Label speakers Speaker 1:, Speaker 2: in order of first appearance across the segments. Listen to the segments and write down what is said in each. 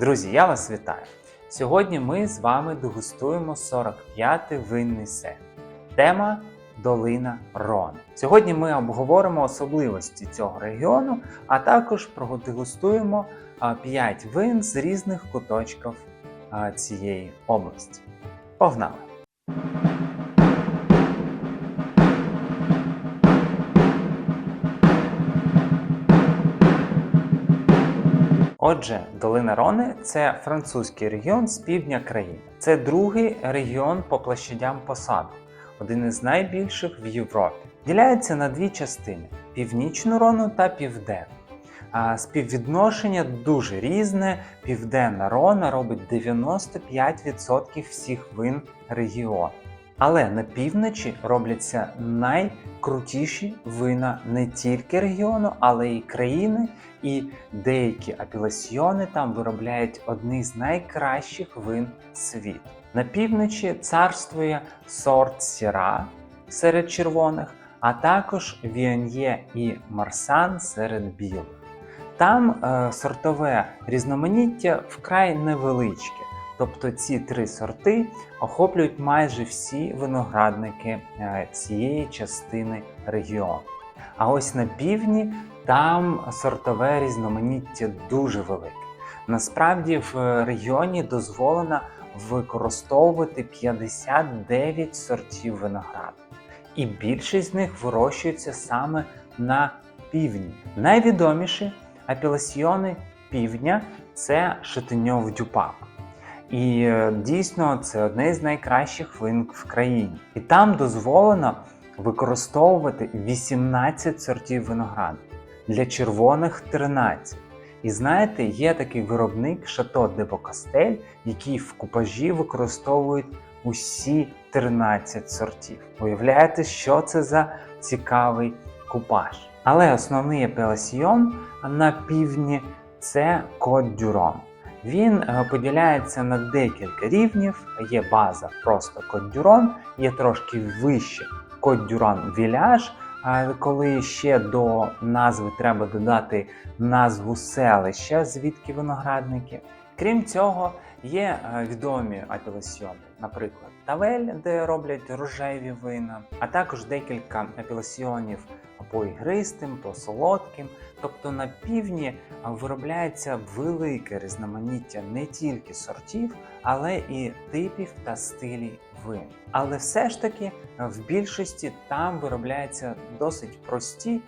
Speaker 1: Друзі, я вас вітаю! Сьогодні ми з вами дегустуємо 45-й винний сет. Тема Долина Рон. Сьогодні ми обговоримо особливості цього регіону, а також продегустуємо 5 вин з різних куточків цієї області. Погнали! Отже, долина Рони це французький регіон з півдня країни. Це другий регіон по площадям посадок, один із найбільших в Європі. Діляється на дві частини: північну Рону та південну. А співвідношення дуже різне. Південна Рона робить 95% всіх вин регіону. Але на півночі робляться найкрутіші вина не тільки регіону, але й країни, і деякі апеласьйони там виробляють одні з найкращих вин світу. На півночі царствує сорт сіра серед червоних, а також Віон'є і Марсан серед білих. Там е, сортове різноманіття вкрай невеличке. Тобто ці три сорти охоплюють майже всі виноградники е, цієї частини регіону. А ось на півдні там сортове різноманіття дуже велике. Насправді в регіоні дозволено використовувати 59 сортів винограду, і більшість з них вирощується саме на півдні. Найвідоміші апеласьйони півдня це Шатеньов Дюпак. І е, дійсно це одне з найкращих вин в країні. І там дозволено використовувати 18 сортів винограду, для червоних 13. І знаєте, є такий виробник Шато де Бокастель, який в купажі використовують усі 13 сортів. Уявляєте, що це за цікавий купаж? Але основний апеласьйон на півдні це Кот Дюрон. Він е, поділяється на декілька рівнів. Є база просто Кот-Дюрон, є трошки вище Кот-Дюрон Віляж. Коли ще до назви треба додати назву селища, звідки виноградники. Крім цього, є е, відомі апеласьйони, наприклад, Тавель, де роблять рожеві вина, а також декілька апеласьйонів по ігристим, по солодким. Тобто на півдні виробляється велике різноманіття не тільки сортів, але і типів та стилів вин. Але все ж таки в більшості там виробляються досить прості,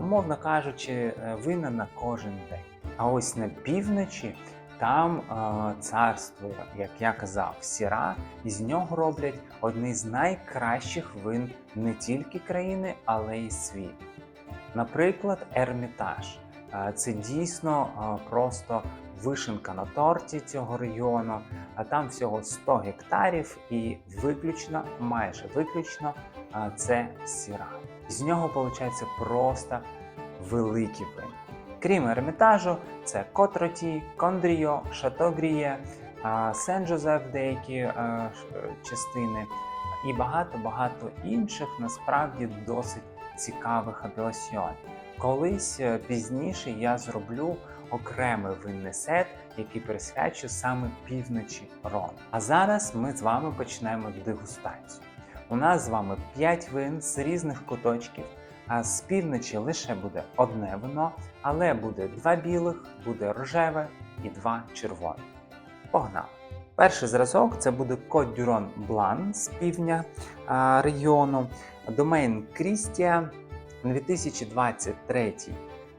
Speaker 1: умовно кажучи, вина на кожен день. А ось на півночі там е, царствує, як я казав, сіра, і з нього роблять одні з найкращих вин не тільки країни, але й світу. Наприклад, Ермітаж. Е, це дійсно е, просто вишенка на торті цього регіону, а там всього 100 гектарів, і виключно, майже виключно, е, це сіра. З нього виходить просто великі вини. Крім Ермітажу, це Котроті, Кондріо, Шатогріє, Сен-Жозеф, деякі е, частини, і багато-багато інших насправді досить цікавих апеласьйонів. Колись е, пізніше я зроблю окремий винний сет, який присвячу саме півночі Рон. А зараз ми з вами почнемо дегустацію. У нас з вами 5 вин з різних куточків. А з півночі лише буде одне вино, але буде два білих, буде рожеве і два червоних. Погнали! Перший зразок це буде Кот Дюрон Блан з півдня регіону, домейн Крістія 2023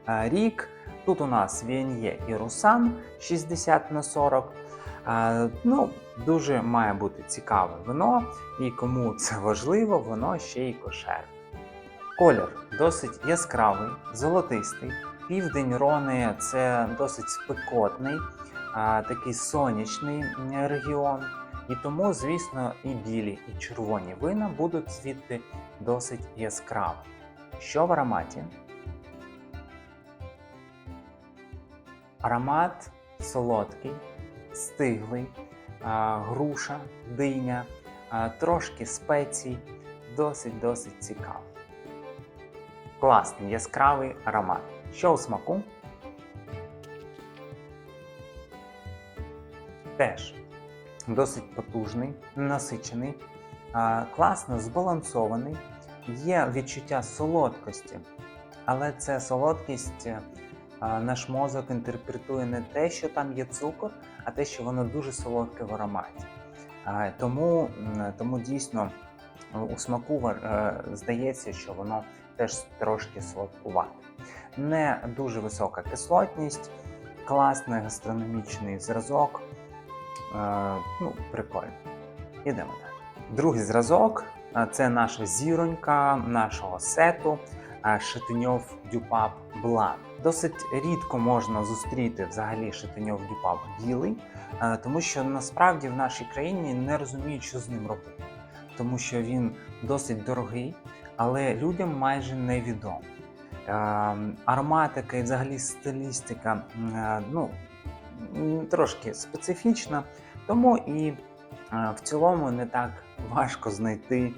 Speaker 1: рік. Тут у нас Віан'є і Русан 60 на 40. А, ну, Дуже має бути цікаве вино, і кому це важливо, воно ще й кошерне. Колір досить яскравий, золотистий. Південь Рони це досить спекотний, такий сонячний регіон. І тому, звісно, і білі, і червоні вина будуть звідти досить яскраві. Що в ароматі? Аромат солодкий, стиглий, груша, диня, трошки спецій, досить-досить цікавий. Класний яскравий аромат. Що у смаку? Теж досить потужний, насичений, класно збалансований, є відчуття солодкості, але це солодкість е, наш мозок інтерпретує не те, що там є цукор, а те, що воно дуже солодке в ароматі. Тому, тому дійсно у смаку е, здається, що воно теж трошки солодкувате. Не дуже висока кислотність, класний гастрономічний зразок. Е, Ну, прикольно. Ідемо далі. Другий зразок е, це наша зіронька нашого сету е, Шатиньов Дюпап Блан. Досить рідко можна зустріти взагалі Шатиньов Дюпап білий, тому що насправді в нашій країні не розуміють, що з ним робити, тому що він досить дорогий, але людям майже невідомий. Е, Ароматика і взагалі стилістика ну, трошки специфічна, тому і е, в цілому не так важко знайти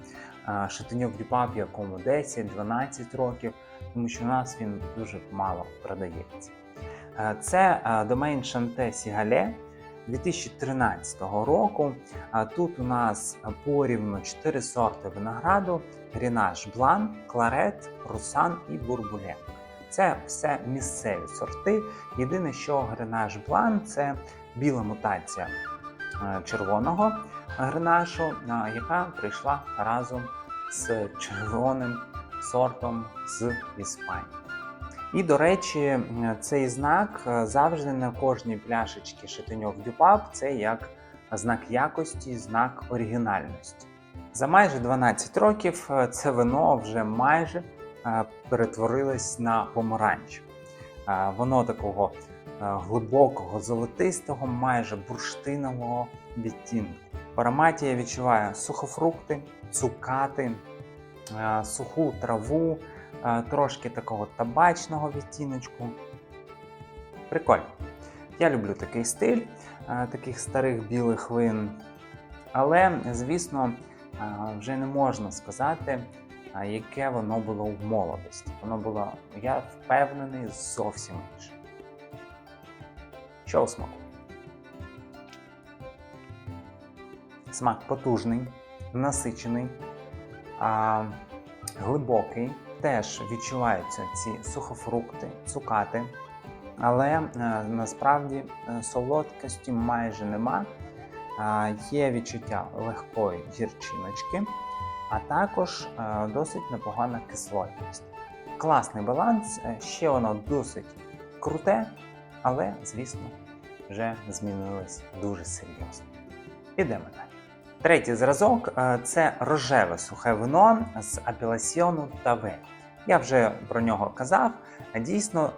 Speaker 1: е, шатиньок дюпап, якому 10-12 років, тому що у нас він дуже мало продається. Е, Це домейн Шанте Сігале 2013 року. Тут у нас порівну 4 сорти винограду: Грінаж Блан, Кларет, Русан і Бурбулен. Це все місцеві сорти. Єдине, що Гренаж Блан це біла мутація е, червоного гренашу, е, яка прийшла разом з червоним сортом з Іспанії. І, до речі, цей знак е, завжди на кожній пляшечці Шатиньов Дюпап це як знак якості, знак оригінальності. За майже 12 років е, це вино вже майже е, перетворилось на помаранч. Воно такого глибокого, золотистого, майже бурштинового відтінку. В ароматі я відчуваю сухофрукти, цукати, суху траву, трошки такого табачного відтіночку. Прикольно. Я люблю такий стиль таких старих білих вин. Але, звісно, вже не можна сказати, яке воно було в молодості. Воно було, я впевнений, зовсім інше. Що у смаку? Смак потужний, насичений, а, глибокий. Теж відчуваються ці сухофрукти, цукати, але е, насправді е, солодкості майже нема. Е, є відчуття легкої гірчиночки, а також е, досить непогана кислотність. Класний баланс, е, ще воно досить круте, але, звісно, вже змінилось дуже серйозно. Ідемо далі. Третій зразок е, це рожеве сухе вино з апеласьйону Таве. Я вже про нього казав. Дійсно,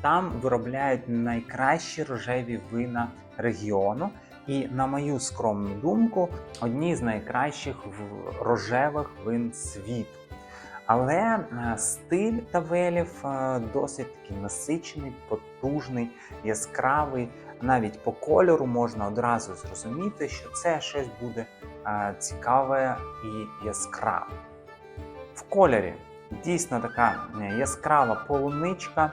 Speaker 1: там виробляють найкращі рожеві вина регіону. І, на мою скромну думку, одні з найкращих рожевих вин світу. Але е, стиль тавелів е, досить такий насичений, потужний, яскравий. Навіть по кольору можна одразу зрозуміти, що це щось буде е, цікаве і яскраве. В кольорі дійсно така яскрава полуничка.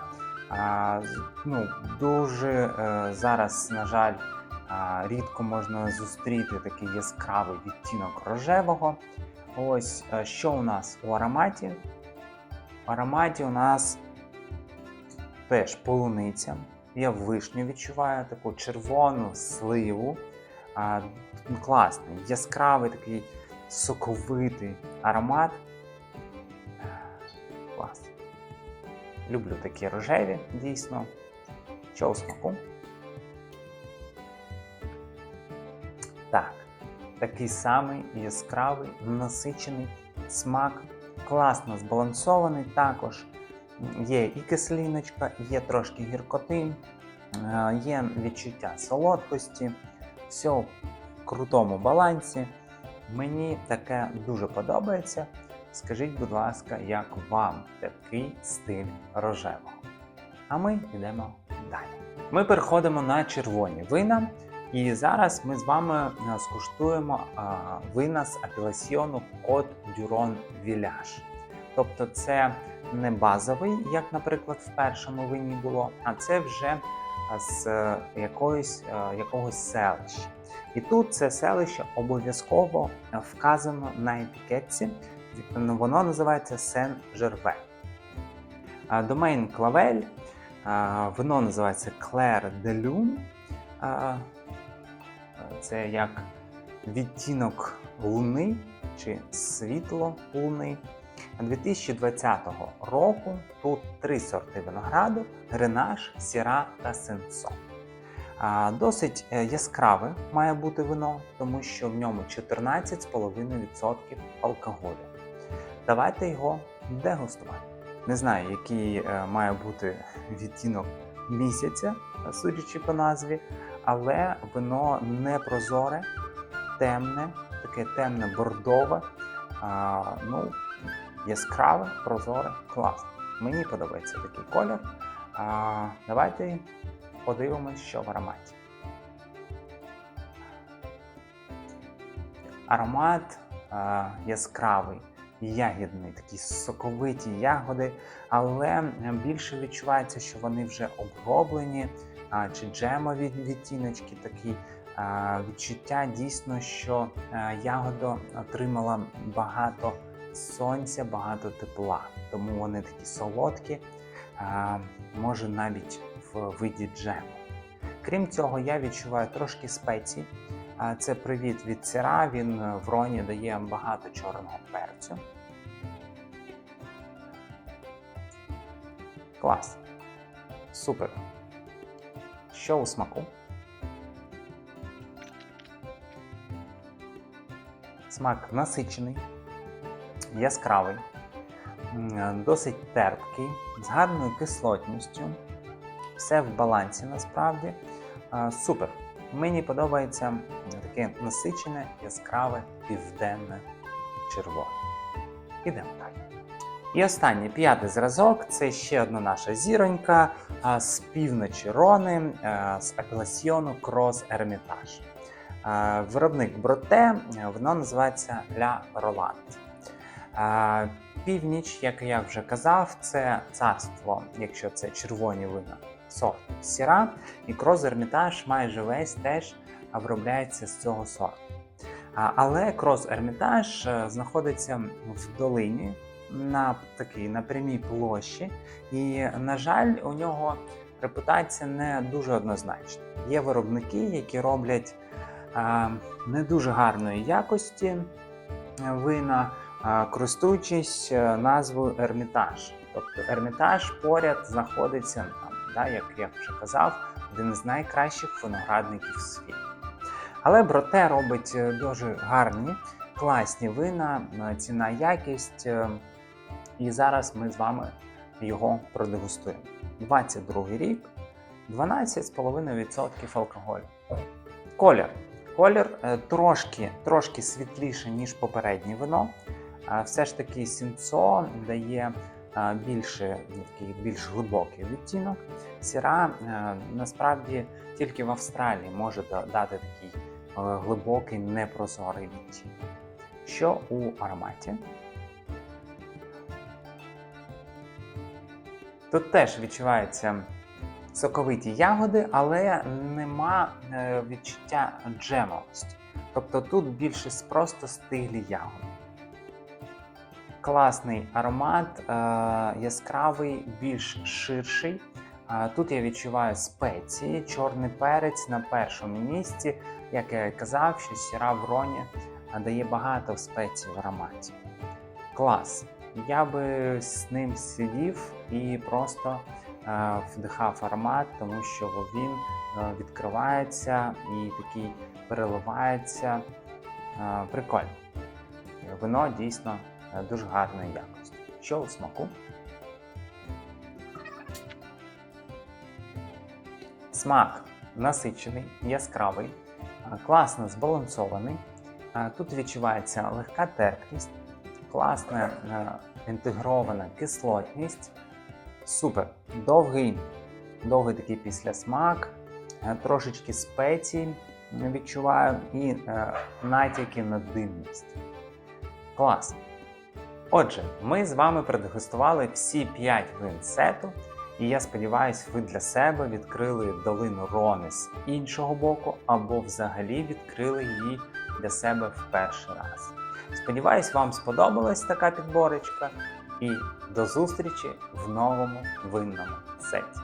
Speaker 1: Ну, дуже зараз, на жаль, рідко можна зустріти такий яскравий відтінок рожевого. Ось е, що у нас у ароматі. В ароматі у нас теж полуниця. Я вишню відчуваю, таку червону сливу. Ну, класний, яскравий такий соковитий аромат. Клас. Люблю такі рожеві, дійсно. У смаку? Так, такий самий яскравий, насичений смак, класно збалансований. Також є і кислиночка, є трошки гіркоти, е, є відчуття солодкості. Все в крутому балансі. Мені таке дуже подобається. Скажіть, будь ласка, як вам такий стиль рожевого? А ми йдемо далі. Ми переходимо на червоні вина, і зараз ми з вами е, скуштуємо вина з апеласьйону Кот Дюрон Віляж. Тобто, це не базовий, як, наприклад, в першому вині було, а це вже з е, якоїсь, е, якогось селища. І тут це селище обов'язково е, вказано на етикетці. Воно називається Сен-Жерве. А, Домейн Клавель, а, вино називається Клер де Люн. Це як відтінок луни чи світло луни. 2020 року тут три сорти винограду: Гренаж, Сіра та Сенсо. Досить е, яскраве має бути вино, тому що в ньому 14,5% алкоголю. Давайте його дегустувати. Не знаю, який е, має бути відтінок місяця, судячи по назві, але вино не прозоре, темне, таке темне бордове, а, ну, яскраве, прозоре, класне. Мені подобається такий колір. А, давайте подивимось, що в ароматі. Аромат а, яскравий, ягідний, такі соковиті ягоди, але більше відчувається, що вони вже оброблені, чи джемові відтіночки такі. Відчуття дійсно, що ягода отримала багато сонця, багато тепла, тому вони такі солодкі, може навіть в виді джему. Крім цього, я відчуваю трошки спецій. Це привіт від сира, він е, в роні дає багато чорного перцю. Клас. Супер. Що у смаку? Смак насичений, яскравий, досить терпкий, з гарною кислотністю. Все в балансі насправді. Супер. Мені подобається таке насичене, яскраве, південне червоне. Ідемо далі. І останній п'ятий зразок це ще одна наша зіронька з півночі Рони з апелясьйону Крос Ермітаж. Виробник броте, воно називається Ля Роланд. Північ, як я вже казав, це царство, якщо це червоні вина, сорт сіра, і Крос Ермітаж майже весь теж виробляється з цього сорту. Але Крос Ермітаж е, знаходиться в долині на такій на прямій площі, і, на жаль, у нього репутація не дуже однозначна. Є виробники, які роблять а, не дуже гарної якості е, вина, а, користуючись е, назвою Ермітаж. Тобто Ермітаж поряд знаходиться, там, да, як я вже казав, один з найкращих виноградників світу. Але Броте робить е, дуже гарні, класні вина, ціна якість. Е, І зараз ми з вами його продегустуємо. 22 рік, 12,5% алкоголю. Колір. Колір е, трошки, трошки світліше, ніж попереднє вино. Все ж таки сінцо дає е, більше, такий більш глибокий відтінок. Сіра е, насправді тільки в Австралії може да- дати такий е, глибокий непрозорий відтінок. Що у ароматі? Тут теж відчуваються соковиті ягоди, але нема е, відчуття джемовості. Тобто тут більше просто стиглі ягоди. Класний аромат, е, яскравий, більш ширший. Е, Тут я відчуваю спеції, чорний перець на першому місці. Як я казав, що сіра в роні дає багато спецій в ароматі. Клас. Я би з ним сидів і просто е, вдихав аромат, тому що він е, відкривається і такий переливається. Е, прикольно. Вино дійсно дуже гарної якості. Що у смаку? Смак насичений, яскравий, класно збалансований. Тут відчувається легка терпкість, класна інтегрована кислотність. Супер. Довгий, довгий такий післясмак, е, трошечки спецій відчуваю і е, натяки на димність. Клас. Отже, ми з вами продегустували всі 5 вин сету. І я сподіваюся, ви для себе відкрили долину Рони з іншого боку, або взагалі відкрили її для себе в перший раз. Сподіваюсь, вам сподобалась така підборочка. І до зустрічі в новому винному сеті.